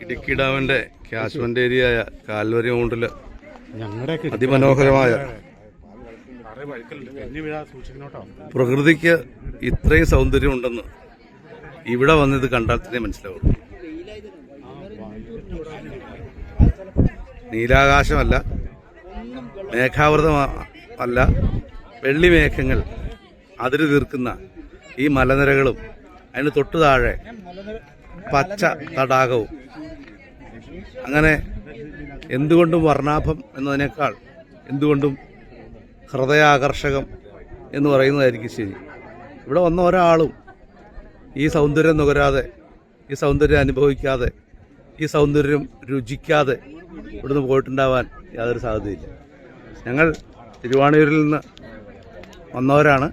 ഇടുക്കി ഡാമിന്റെ catchment ഏരിയയായ Calvary മൗണ്ടിൽ അതിമനോഹരമായ പ്രകൃതിക്ക് ഇത്രയും സൗന്ദര്യം ഉണ്ടെന്ന് ഇവിടെ വന്നത് കണ്ടാൽ തന്നെ മനസ്സിലാവുള്ളൂ നീലാകാശമല്ല മേഘാവൃതം അല്ല വെള്ളി മേഘങ്ങൾ അതിര് തീർക്കുന്ന ഈ മലനിരകളും അതിന് തൊട്ടു താഴെ പച്ച തടാകവും അങ്ങനെ എന്തുകൊണ്ടും വർണാഭം എന്നതിനേക്കാൾ എന്തുകൊണ്ടും ഹൃദയാകർഷകം എന്ന് പറയുന്നതായിരിക്കും ശരി. ഇവിടെ വന്ന ഒരാളും ഈ സൗന്ദര്യം നുകരാതെ ഈ സൗന്ദര്യം അനുഭവിക്കാതെ ഈ സൗന്ദര്യം രുചിക്കാതെ ഇവിടുന്ന് പോയിട്ടുണ്ടാവാൻ യാതൊരു സാധ്യതയില്ല. ഞങ്ങൾ തിരുവാണൂരിൽ നിന്ന് വന്നവരാണ്.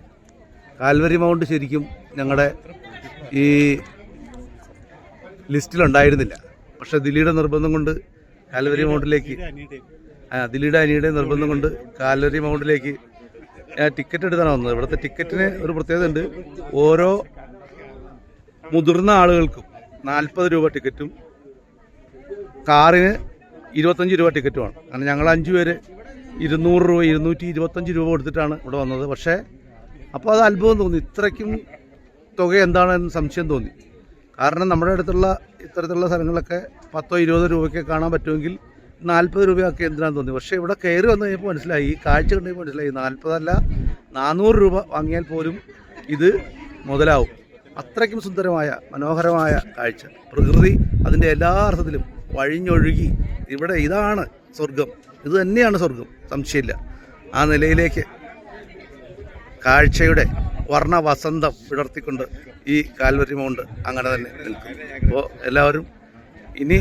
കാൽവരി മൗണ്ട് ശരിക്കും ഞങ്ങളുടെ ഈ ലിസ്റ്റിലുണ്ടായിരുന്നില്ല. പക്ഷെ ദില്ലിയുടെ നിർബന്ധം കൊണ്ട് കാൽവരി മൗണ്ടിലേക്ക് ആ ദില്ലിയുടെ അനിയുടെ നിർബന്ധം കൊണ്ട് കാൽവരി മൗണ്ടിലേക്ക് ഞാൻ ടിക്കറ്റ് എടുത്താണ് വന്നത്. ഇവിടുത്തെ ടിക്കറ്റിന് ഒരു പ്രത്യേകത ഉണ്ട്. ഓരോ മുതിർന്ന ആളുകൾക്കും നാൽപ്പത് രൂപ ടിക്കറ്റും കാറിന് ഇരുപത്തഞ്ച് രൂപ ടിക്കറ്റുമാണ് കാരണം ഞങ്ങൾ അഞ്ച് പേര് ഇരുന്നൂറ് രൂപ ഇരുന്നൂറ്റി ഇരുപത്തഞ്ച് രൂപ കൊടുത്തിട്ടാണ് ഇവിടെ വന്നത്. പക്ഷേ അപ്പോൾ അത് അത്ഭുതം തോന്നി. ഇത്രയ്ക്കും തുക എന്താണെന്ന് സംശയം തോന്നി. കാരണം നമ്മുടെ അടുത്തുള്ള ഇത്തരത്തിലുള്ള സ്ഥലങ്ങളൊക്കെ പത്തോ ഇരുപതോ രൂപയ്ക്ക് കാണാൻ പറ്റുമെങ്കിൽ നാൽപ്പത് രൂപയൊക്കെ എന്തിനാന്ന് തോന്നി. പക്ഷേ ഇവിടെ കയറി വന്നു കഴിഞ്ഞപ്പോൾ മനസ്സിലായി. ഈ കാഴ്ച കണ്ടപ്പോൾ മനസ്സിലായി. നാൽപ്പതല്ല നാനൂറ് രൂപ വാങ്ങിയാൽ പോലും ഇത് മുതലാവും. അത്രയ്ക്കും സുന്ദരമായ മനോഹരമായ കാഴ്ച. പ്രകൃതി അതിന്റെ എല്ലാ അർത്ഥത്തിലും വഴിഞ്ഞൊഴുകി. ഇവിടെ ഇതാണ് സ്വർഗം ഇത് തന്നെയാണ് സ്വർഗം സംശയമില്ല. ആ നിലയിലേക്ക് കാഴ്ചയുടെ വർണ വസന്തം വിടർത്തിക്കൊണ്ട് ഈ കാൽവരി മൗണ്ട് അങ്ങനെ തന്നെ നിൽക്കും. അപ്പോൾ എല്ലാവരും ഇനി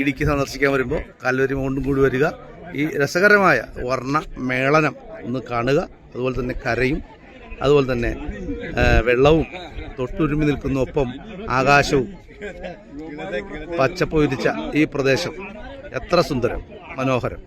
ഇടുക്കി സന്ദർശിക്കാൻ വരുമ്പോൾ കാൽവരി മൗണ്ടും കൂടി വരിക. ഈ രസകരമായ വർണ മേളനം ഒന്ന് കാണുക. അതുപോലെ തന്നെ കരയും. അതുപോലെ തന്നെ വെള്ളവും തൊട്ടുരുമി നിൽക്കുന്ന ഒപ്പം ആകാശവും പച്ചപ്പൊരിച്ച ഈ പ്രദേശം. എത്ര സുന്ദരം. മനോഹരം.